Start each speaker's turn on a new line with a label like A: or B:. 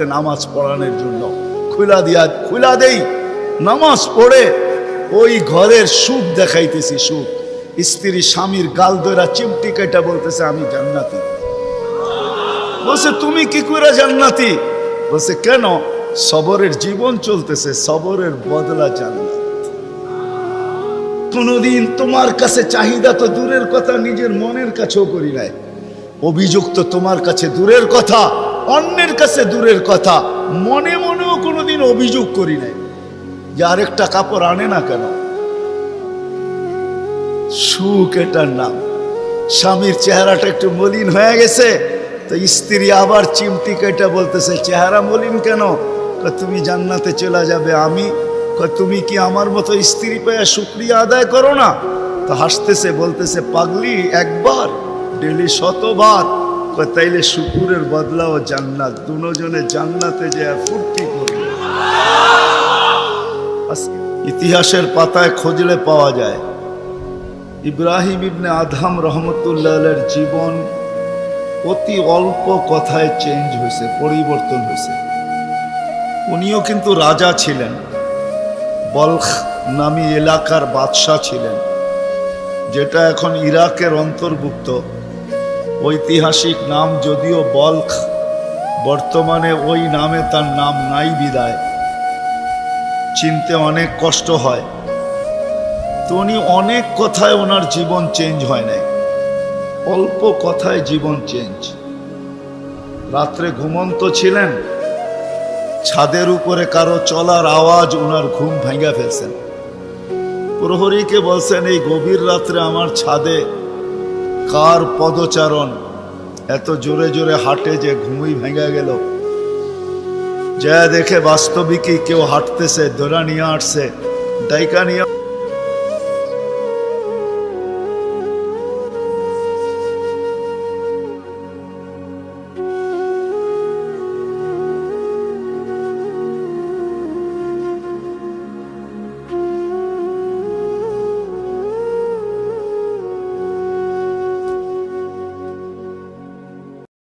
A: নামাজ পড়ানোর জন্য। খুলা দিয়া, খুলা দেই। নামাজ পড়ে ওই ঘরের সুখ দেখাইতেছি সুখ। স্ত্রী স্বামীর গাল ধরা চিমটি কেটা বলতেছে, আমি জান্নাতি। বলছে, তুমি কি করে জান্নাতি? বলছে, কেন? সবরের জীবন চলতেছে, সবরের বদলা জান্নাত। কোনোদিন তোমার কাছে চাহিদা তো দূরের কথা, নিজের মনের কাছেও করি নাই। অভিযোগ তো তোমার কাছে দূরের কথা। অন্যের কাছে দূরের কথা। মনে মনেও কোনোদিন অভিযোগ করি নাই। যে আরেকটা কাপড় আনে না কেন? সুখ এটার নাম। স্বামীর চেহারাটা একটু মলিন হয়ে গেছে, তো স্ত্রী আবার চিমটি কেটে বলতেছে, চেহারা মলিন কেন? তুমি জান্নাতে চলে যাবে আমি। তুমি কি আমার মতো স্ত্রী পেয়ে শুক্রিয়া আদায় করো না? তো হাসতেছে, বলতেছে, পাগলি, একবার, ডেলি শতবার তাইলে শুকুরের বদলা ও জান্নাত। দুজনে জান্নাতে যে ফুর্তি করবে। ইতিহাসের পাতায় খুঁজলে পাওয়া যায়, ইব্রাহিম ইবনে আদহাম রহমতুল্লাহের জীবন অতি অল্প কথায় চেঞ্জ হয়েছে, পরিবর্তন হয়েছে। উনিও কিন্তু রাজা ছিলেন, বলখ নামী এলাকার বাদশাহ ছিলেন, যেটা এখন ইরাকের অন্তর্ভুক্ত। ঐতিহাসিক নাম যদিও বলখ, বর্তমানে ওই নামে তার নাম নাই বিদায়। চিনতে অনেক কষ্ট হয়। তো উনি অনেক কথায় ওনার জীবন চেঞ্জ হয় নাই। অল্প কথায় জীবন চেঞ্জ। রাত্রে ঘুমন্ত ছিলেন। ছাদের উপরে কারও চলার আওয়াজ ওনার ঘুম ভেঙে ফেলছেন। প্রহরীকে বলছেন, এই গভীর রাত্রে আমার ছাদে কার পদচারণ? এত জোরে জোরে হাঁটে যে ঘুমই ভেঙে গেল। যা দেখে বাস্তবিকই কেউ হাঁটতেছে দোরা নিয়ে হাঁটছে, ডাইকা নিয়ে